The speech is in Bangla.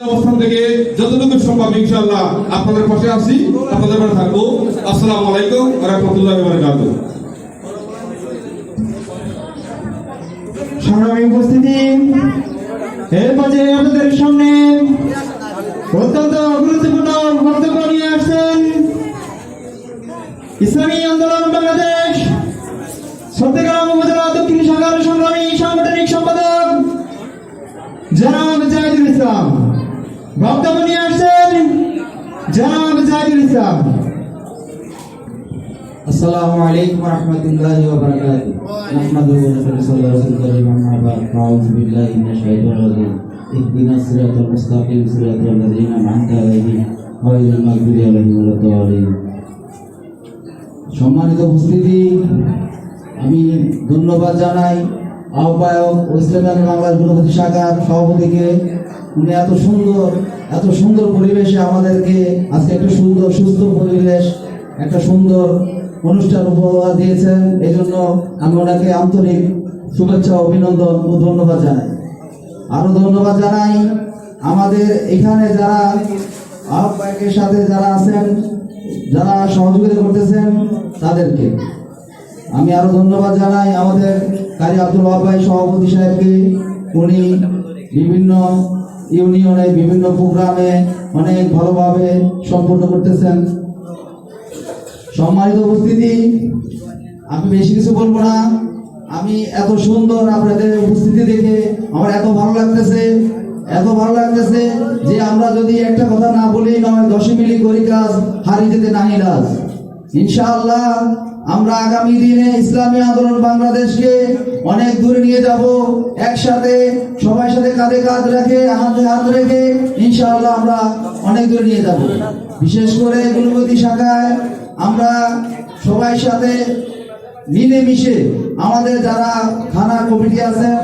অবস্থান থেকে যতটুকু সম্ভব, ইনশাআল্লাহ আপনাদের পাশে আছি, আপনাদের পাশে থাকব। আসসালামু আলাইকুম রাহমাতুল্লাহি ওয়া বারাকাতুহু। উপস্থিতি, এর মাঝে আপনাদের সামনে অত্যন্ত গুরুত্বপূর্ণ বক্তব্য নিয়ে আসছেন ইসলামী আন্দোলন বাংলাদেশ সত্যগ্রাম উপজেলা জাহিরুল ইসলাম। বক্তব্য নিয়ে আসছেন জনাব ইসলাম। আসসালামু আলাইকুম ওয়া বারাকাতুহু। নাহমাদুহু ওয়া ওয়া আউযু বিল্লাহি মিনাশ শাইতানির রাজিম। ইহদিনাস সিরাতাল মুস্তাকিম। সিরাতাল আন'আমতা আলাইহিম আলাইহিম সম্মানিত উপস্থিতি, আমি ধন্যবাদ জানাই আহ্বায়ক ও ইসলামী বাংলার গুণপতি শাখার সভাপতিকে, উনি এত সুন্দর এত সুন্দর পরিবেশে আমাদেরকে আজকে একটা সুন্দর, সুস্থ পরিবেশ, একটা সুন্দর অনুষ্ঠান উপহার দিয়েছেন। এই জন্য আমি ওনাকে আন্তরিক শুভেচ্ছা অভিনন্দন ও ধন্যবাদ জানাই। আরও ধন্যবাদ জানাই আমাদের এখানে যারা আহ্বায়কের সাথে যারা আছেন, যারা সহযোগিতা করতেছেন, তাদেরকে। আমি আরও ধন্যবাদ জানাই আমাদের কারি আব্দুল ভাই সভাপতি সাহেবকে। উনি বিভিন্ন ইউনিয়নে, বিভিন্ন প্রোগ্রামে অনেক ভালোভাবে সম্পন্ন করতেছেন। সম্মানিত উপস্থিতি, আমি বেশি কিছু বলব না। আমি এত সুন্দর আপনাদের উপস্থিতি দেখে আমার এত ভালো লাগতেছে, এত ভালো লাগতেছে যে আমরা যদি একটা কথা না বলি, নয় দশে মিলি করি কাজ হারিয়ে যেতে নাহি রাজ ইনশাআল্লাহ আমরা আগামী দিনে ইসলামী আন্দোলন বাংলাদেশকে অনেক দূরে নিয়ে যাব, একসাথে সবার সাথে কাঁধে কাঁধ রেখে, হাতে হাত রেখে, ইনশাআল্লাহ আমরা অনেক দূরে নিয়ে যাব। বিশেষ করে গুণবতী শাখায় আমরা সবাই সাথে মিলেমিশে আমাদের যারা থানা কমিটি আছেন